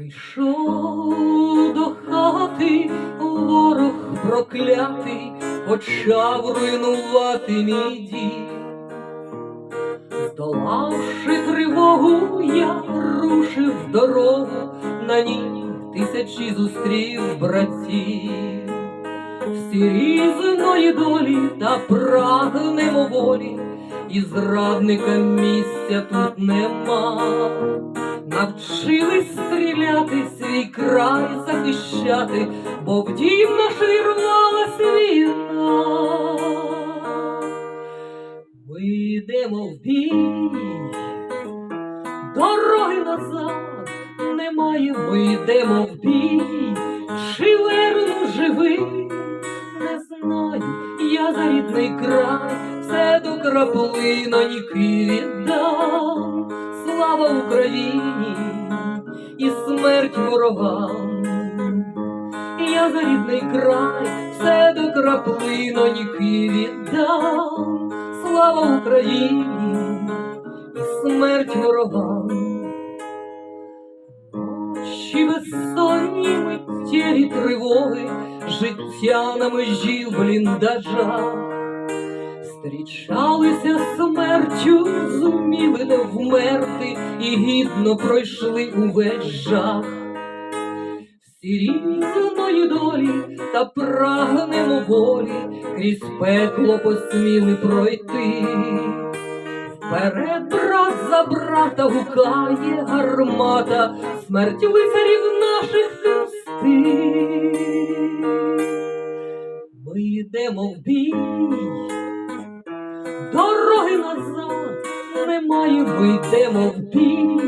Прийшов до хати ворог проклятий, почав руйнувати мій дім. Здолавши тривогу, я рушив дорогу, на ній тисячі зустрів братів. Всі різної долі та прагнемо волі, і зрадника місця тут нема. Навчились стріляти, свій край захищати, бо в дім наш рвалась війна. Ми йдемо в бій, дороги назад немає, ми йдемо в бій, чи верну живий, не знаю, я за рідний край, все до краплиноніки віддам. Слава Україні і смерть ворогам. Я за рідний край, все до краплиноніки віддам. Слава Україні і смерть ворогам. Ночі безсонні миттєві тривоги, життя на межі в бліндажах. Зустрічалися смертю, зуміли не вмерти і гідно пройшли увесь жах. Всі різної долі та прагнемо волі, крізь пекло посміли пройти. Вперед брат за брата гукає гармата, смерть лицарів наших мстить. Ми йдемо в бій, дороги назад немає, ми йдемо в бій,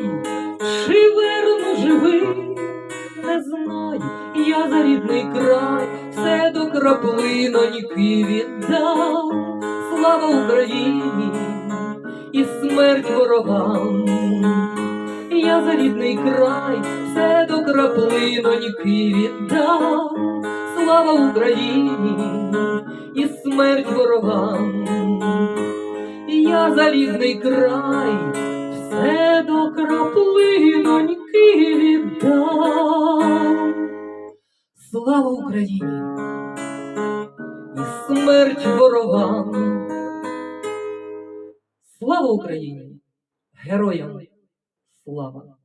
чи верну живий, не знаю, я за рідний край, все до краплиноніки віддам, слава Україні і смерть ворогам. Я за рідний край, все до краплиноніки віддам, слава Україні і смерть ворогам. Я за рідний край, все до краплиноньки віддав. Слава Україні і смерть ворогам. Слава Україні! Героям слава!